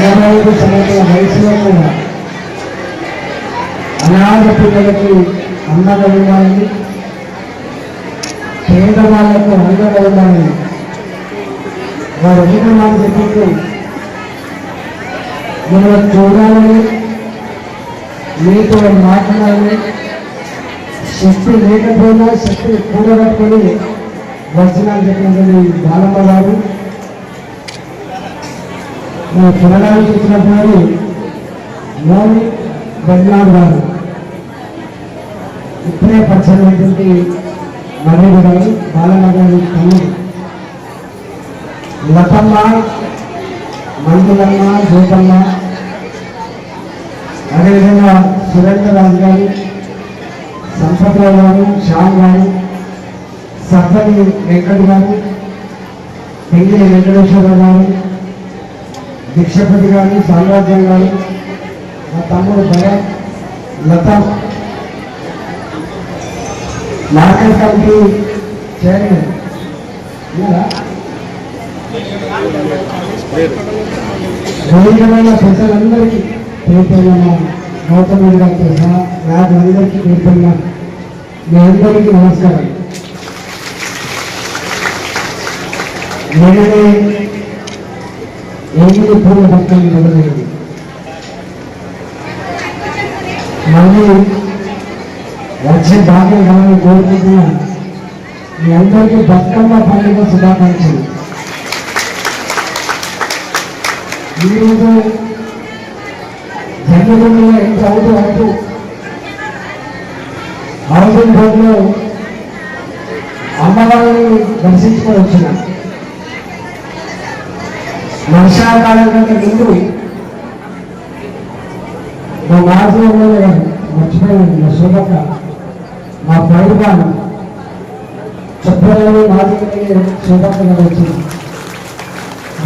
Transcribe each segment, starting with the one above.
ఎనభై ఐదు సంవత్సరాల వయసులో కూడా అనాథ పిల్లలకి అన్నగా ఉండాలని పేదవాళ్ళకు అండగా ఉండాలని వారు ఎందుకు చెప్పింది మిమ్మల్ని చూడాలని మీతో మాట్లాడాలని శక్తి లేకపోయినా శక్తిని కూడగట్టుకొని వచ్చినా చెప్పిందని బాలమ్మ గారు మన తినడానికి వచ్చినప్పుడు మోని బెడ్నాథ్ గారు ఇప్పుడే పరిచయమైనటువంటి మర్యాద గారు బాలనగర్ తల్లి లతమ్మ మందులమ్మ జోపమ్మ అదేవిధంగా సురేంద్ర రాజు గారు సంపత్రావు గారు శ్యామ్ గారు సత్తని వెంకట్ గారు పెంగిలి వెంకటేశ్వర గారు దీక్షపతి గారు సామ్రాజ్యం గారు మా తమ్ముడు భరత్ లత మార్కెట్ కమిటీ చైర్మన్ ఉన్నారా? ప్రజలందరికీ పెద్దలందరికీ పేరుపైన గౌతమ్ రెడ్డి గారితో సహా నాకు అందరికీ పేరుపైన మీ అందరికీ నమస్కారం నిన్ననే ఏమీ పూర్వ భక్తులు మొదలైంది మళ్ళీ వచ్చే భాగ్యం కావాలని కోరుకుంటున్నా మీ అందరికీ బతుకమ్మ పండుగ శుభాకాంక్షలు. ఈరోజు జన్మదిన ఎంత అవుతూ అంటూ హౌసింగ్ బోర్డులో అమ్మవారిని దర్శించుకొని వచ్చిన వర్షాకాలం కంటే ముందు మా మాజీ మర్చిపోయింది మా శోభక్క మా పైరుగాను చెప్పలేని మాజీ ఎమ్మెల్యే వచ్చింది.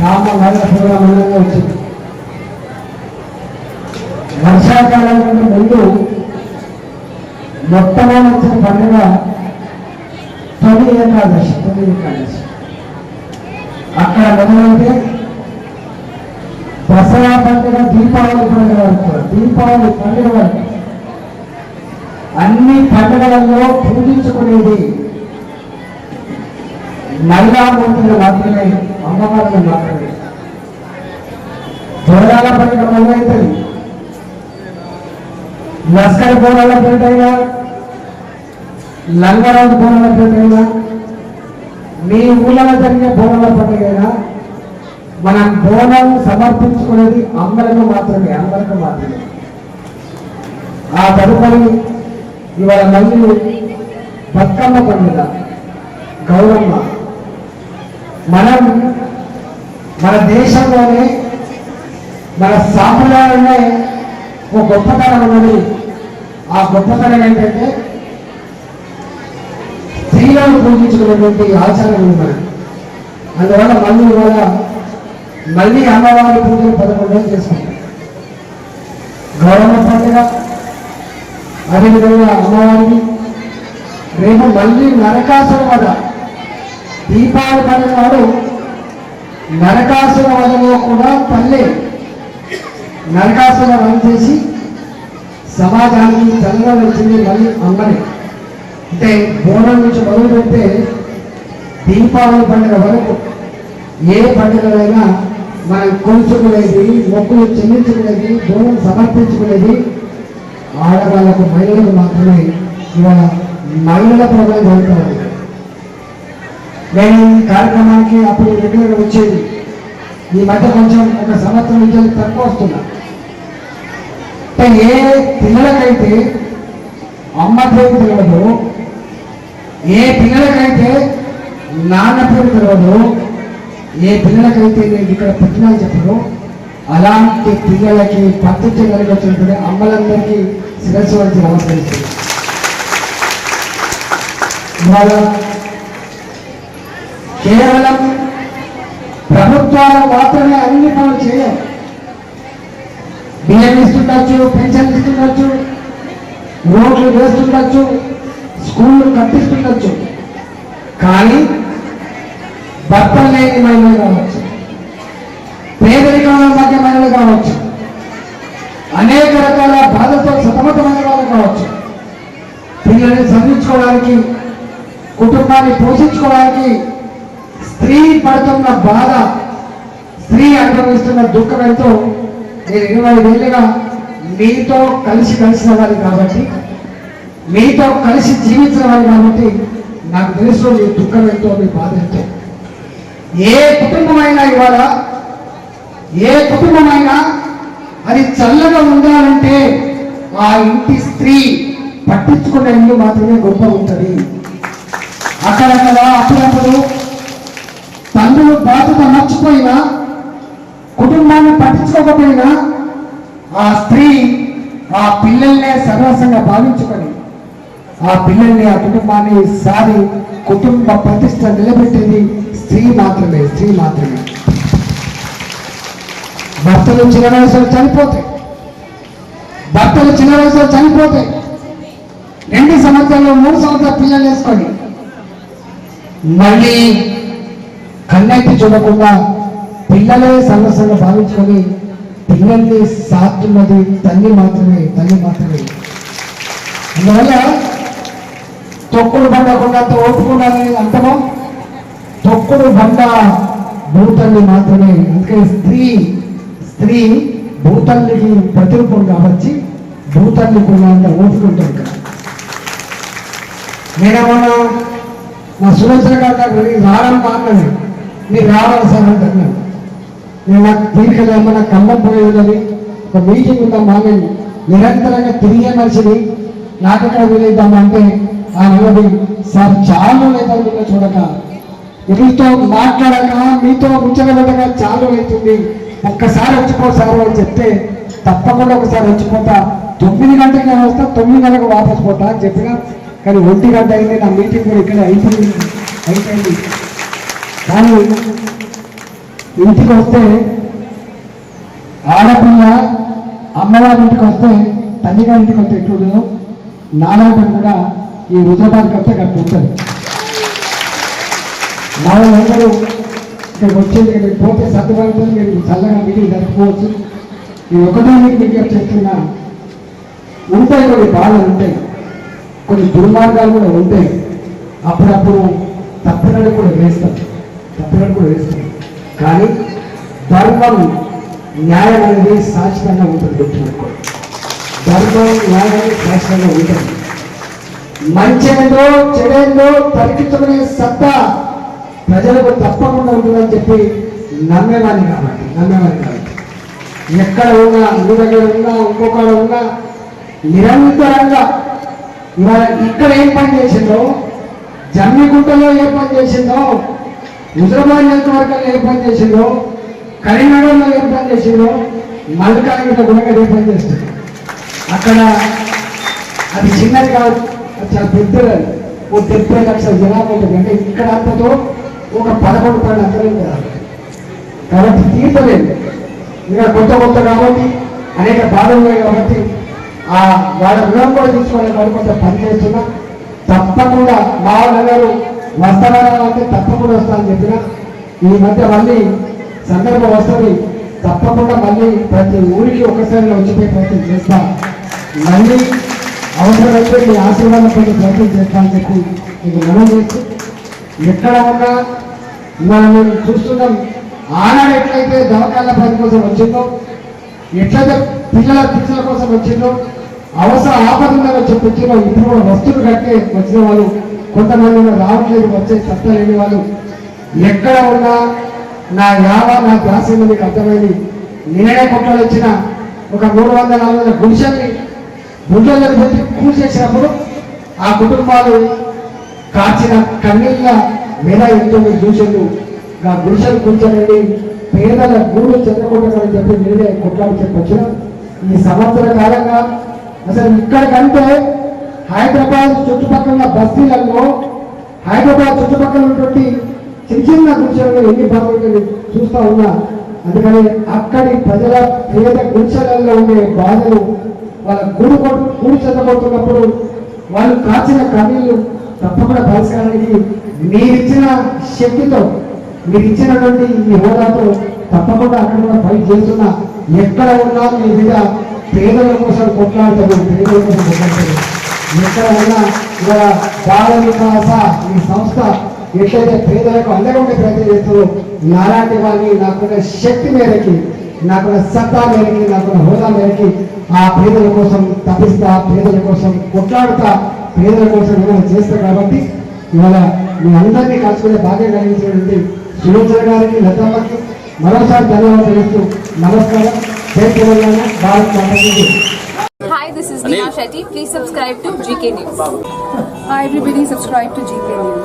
రామ మరణ ప్రోగ్రాం వచ్చింది. వర్షాకాలం కంటే ముందు మొట్టమొదటి వచ్చిన పండుగ తొలి ఏకాదశి తొలి ఏకాదశి. అక్కడ మొదలైతే దసరా పండుగ దీపావళి పండుగ వరకు దీపావళి పండుగ వరకు. అన్ని పండుగలలో పూజించుకునేది మహిళామూర్తులు మాత్రమే అమ్మవారిని మాత్రమే. బోనాల పండుగ మొదలవుతుంది లస్కర్ బోనాల పేటైనా లంగరాజు బోనాల పేటైనా మీ ఊళ్ళలో జరిగే బోనాల పండుగ అయినా మనం బోనం సమర్పించుకునేది అందరికీ మాత్రమే అందరికీ మాత్రమే. ఆ తదుపరి ఇవాళ మళ్ళీ బతుకమ్మ పండుగ గౌరమ్మ. మనం మన దేశంలోనే మన సాంప్రదాయంలో ఒక గొప్పతనం ఉన్నది. ఆ గొప్పతనం ఏంటంటే స్త్రీలను పూజించుకునేటువంటి ఆచారం ఉంది మనం అందువల్ల మళ్ళీ ఇవాళ మళ్ళీ అమ్మవారి పూజలు పదకొండు రోజులు చేసుకుంటాం గౌరవ పండుగ అదేవిధంగా అమ్మవారిని రేపు మళ్ళీ నరకాసుర వద దీపావళి పండుగ నాడు నరకాసుర వదలో కూడా తల్లి నరకాసన రన్ చేసి సమాజానికి చల్లగా వచ్చింది మళ్ళీ అమ్మని. అంటే బోనం నుంచి మొదలు పెడితే దీపావళి పండుగ వరకు ఏ పండుగలైనా మనం కూర్చుకునేది మొక్కులు చెల్లించుకునేది దూరం సమర్పించుకునేది ఆడవాళ్ళకు మహిళలకు మాత్రమే. ఇవాళ మహిళల ప్రోగ్రాం జరుగుతుంది. నేను ఈ కార్యక్రమానికి అప్పుడు రెగ్యులర్గా వచ్చేది. ఈ మధ్య కొంచెం ఒక సంవత్సరం నుంచి తక్కువ వస్తున్నా. ఏ పిల్లలకైతే అమ్మ పేరు తెలియదు ఏ పిల్లలకైతే నాన్న పేరు తెలియదు ఏ పిల్లలకైతే నేను ఇక్కడ పుట్టినని చెప్పను అలాంటి పిల్లలకి పద్ధతి కలిగొచ్చినటువంటి అమ్మలందరికీ శిరస్సు వంటి నమస్కరిస్తుంది ఇవాళ కేవలం ప్రభుత్వాలు మాత్రమే అన్ని పనులు చేయవు. బియ్యం ఇస్తుండొచ్చు పెన్షన్ ఇస్తుండొచ్చు రోడ్లు వేస్తుండొచ్చు స్కూళ్ళు కట్టిస్తుండొచ్చు. కానీ భర్త లేని మహిళలు కావచ్చు పేదరికంలో మధ్య మహిళలు కావచ్చు అనేక రకాల బాధతో సతమతమైన వాళ్ళు కావచ్చు పిల్లల్ని చదివించుకోవడానికి కుటుంబాన్ని పోషించుకోవడానికి స్త్రీ పడుతున్న బాధ స్త్రీ అనుభవిస్తున్న దుఃఖం ఎంతో. నేను ఇరవై ఏళ్ళుగా మీతో కలిసి కలిసిన వారి కాబట్టి మీతో కలిసి జీవించిన వారి కాబట్టి నాకు తెలుసు మీ దుఃఖం ఎంతో మీ బాధ ఎంతో. ఏ కుటుంబమైనా ఇవాళ ఏ కుటుంబమైనా అది చల్లగా ఉండాలంటే ఆ ఇంటి స్త్రీ పట్టించుకున్న ఇల్లు మాత్రమే గొప్ప ఉంటుంది. అక్కడక్కడ అప్పుడప్పుడు తండ్రులు బాధ్యత మర్చిపోయినా కుటుంబాన్ని పట్టించుకోకపోయినా ఆ స్త్రీ ఆ పిల్లల్నే సర్వస్వంగా భావించుకొని ఆ పిల్లల్ని ఆ కుటుంబాన్ని సారి కుటుంబ ప్రతిష్ట నిలబెట్టేది స్త్రీ మాత్రమే స్త్రీ మాత్రమే. భర్తలు చిన్న వయసులో చనిపోతాయి భర్తలు చిన్న వయసులో చనిపోతాయి రెండు సంవత్సరాలు మూడు సంవత్సరాలు పిల్లలు వేసుకోండి. మళ్ళీ కన్నెత్తి చూడకుండా పిల్లలే సర్వస్వంగా భావించుకొని పిల్లల్ని సాతున్నది తల్లి మాత్రమే తల్లి మాత్రమే. అందువల్ల తొక్కుడు పడకుండా కొండంత ఓపుకున్నారని అంతమో? తొక్కుడు బండ భూతల్లి మాత్రమే. అందుకే స్త్రీ స్త్రీ భూతల్లికి ప్రతిరూపం కాబట్టి భూతల్లికి ఉన్నంత ఓపుకుంటుంది ఇక్కడ. నేనేమన్నా మా సురేశ్వర గారు నాకు రావడం బాగున్నాను మీరు రావాలి సార్ అంటున్నాను నేను నాకు తీరిక లేమన్నా కళ్ళం పోయేదని ఒక మీటింగ్ ఉందాం మానేది నిరంతరంగా తిరిగే మనిషిని నాకు ఎక్కడ వీలేద్దామంటే ఆ నల్లది సార్ చాలా లేదా చూడక మీతో మాట్లాడక మీతో ముచ్చటగా చాలు అవుతుంది. ఒక్కసారి వచ్చిపోసారు అని చెప్తే తప్పకుండా ఒకసారి వచ్చిపోతా. తొమ్మిది గంటలకు నేను వస్తా తొమ్మిది గంటలకు వాపస్ పోతా అని చెప్పిన కానీ ఒంటి గంట అయింది నా మీటింగ్ కూడా ఇక్కడ అయిపోయింది. అయిపోయింది. కానీ ఇంటికి వస్తే ఆడపిల్ల అమ్మవారి ఇంటికి వస్తే తల్లిగారి ఇంటికి వస్తే ఎట్లుండదు నాలాంటి కూడా ఈ రుజబానికి వస్తే అక్కడ ఉంటుంది మా వాళ్ళందరూ ఇక్కడికి వచ్చేది ఇక్కడికి పోతే సర్దుబాటు మీరు చల్లగా మీటింగ్ జరుపుకోవచ్చు. నేను ఒకటే మీకు విజ్ఞప్తి చేస్తున్నా. ఉంటాయి కొన్ని బాధలు ఉంటాయి. కొన్ని దుర్మార్గాలు కూడా ఉంటాయి. అప్పుడప్పుడు తప్పినడు కూడా వేస్తాం. తప్పినడు కూడా వేస్తాం. కానీ ధర్మం న్యాయం అనేది శాశ్వతంగా ఉంటుంది గుర్తుపెట్టుకోండి ధర్మం న్యాయం అనేది శాశ్వతంగా ఉంటుంది. మంచి ఏందో చెడేందో తరికించుకునే సత్తా ప్రజలకు తప్పకుండా ఉంటుందని చెప్పి నమ్మేవాడిని కాబట్టి నమ్మేవాడిని కాబట్టి. ఎక్కడ ఉన్నా ఇంటి దగ్గర ఉన్నా ఇంకొకడ ఉన్నా నిరంతరంగా ఇవాళ ఇక్కడ ఏం పని చేసిందో జమ్మిగుంటలో ఏ పని చేసిందో హుజరాబాద్ నియోజకవర్గంలో ఏ పని చేసిందో కరీంనగర్లో ఏం పని చేసిందో మల్కాగిట కూడా ఏ పని చేస్తుంది అక్కడ అది చిన్నది కాదు చాలా పెద్దది. ఓ డెబ్బై లక్షల జనాభా ఉంటుంది. ఇక్కడ అంతతో ఒక పదకొండు పన్నెండు అంతరం కాదు. కాబట్టి తీర్చలేదు ఇంకా కొత్త కొత్త కాబట్టి అనేక బాధలు ఉన్నాయి కాబట్టి ఆ వాళ్ళ రుణం కూడా తీసుకోవాలి వాళ్ళు కొంత పని చేస్తున్నా. తప్పకుండా మా వాళ్ళందరూ వస్తారా అంటే తప్పకుండా వస్తానని చెప్పిన. ఈ మధ్య మళ్ళీ సందర్భం వస్తుంది. తప్పకుండా మళ్ళీ ప్రతి ఊరికి ఒకసారి వచ్చిపోయే ప్రయత్నం చేస్తా. మళ్ళీ అవసరమైతే మీ ఆశీర్వాదం పొందే ప్రయత్నం చేస్తా అని చెప్పి మీకు మనం చేస్తూ ఎక్కడ ఉన్నా ఇవాళ మేము చూస్తున్నాం ఆనాడు ఎట్లయితే దవకాల పని కోసం వచ్చిందో ఎట్లయితే పిల్లల పిల్లల కోసం వచ్చిందో అవసర ఆపదంగా చెప్పి వచ్చిందో ఇప్పుడు కూడా వస్తువులు కట్టే వచ్చిన వాళ్ళు కొంతమంది రావట్లేదు వచ్చే సత్తా లేని వాళ్ళు. ఎక్కడ ఉన్నా నా యావ నా దాస్యం మీకు అర్థమైంది. నేనే కొట్టలు వచ్చిన ఒక మూడు వందల నాలుగు వందల గుడిసెల్ని గుండెలకు పెట్టి కూల్చేసినప్పుడు ఆ కుటుంబాలు కాచిన కన్నీళ్ళ మీద ఎంతో మీరు చూసిండు గుడిసెలు కూర్చోనండి. పేదల గూడు చెందకూడదని చెప్పి మీరే కొట్లాడి చెప్పొచ్చిన. ఈ సంవత్సర కాలంగా అసలు ఇక్కడికంటే హైదరాబాద్ చుట్టుపక్కల బస్తీలలో హైదరాబాద్ చుట్టుపక్కల ఉన్నటువంటి చిన్న చిన్న గుడిసెలలో ఎన్ని బాధలు చూస్తా ఉన్నా. అందుకని అక్కడి ప్రజల పేద గుడిసెలలో ఉండే బాధలు వాళ్ళ గుడి కొట్టు గుడి చెందబోతున్నప్పుడు వాళ్ళు కాచిన కన్నీళ్ళు తప్పకుండా పరిష్కారానికి మీరిచ్చిన శక్తితో మీరు ఇచ్చినటువంటి ఈ హోదాతో తప్పకుండా అక్కడ కూడా ఫైట్ చేస్తున్న ఎక్కడ ఉన్నా మీ మీద పేదల కోసం కొట్లాడతారు పేదల కోసం ఎక్కడ ఉన్నా ఇక్కడ బాల వికాస ఈ సంస్థ ఎట్లయితే పేదలకు అండగా ప్రయత్నం చేస్తుందో నాలాంటి వారిని నాకున్న శక్తి మేరకి నాకున్న సత్తా మేరకి నాకున్న హోదా మేరకి ఆ పేదల కోసం తప్పిస్తా పేదల కోసం కొట్లాడుతా పేదల కోసం ఏమైనా చేస్తా కాబట్టి ఇవాళ మీ అందరినీ కలుసుకునే భాగ్యం కలిగించినటువంటి సులోచన గారికి లతమ్మకి మరోసారి ధన్యవాదాలు తెలుస్తూ నమస్కారం జై తెలంగాణ భారత్ మాతకి Hi, this is Neha Shetty. Please subscribe to GK News. Hi everybody, subscribe to GK News.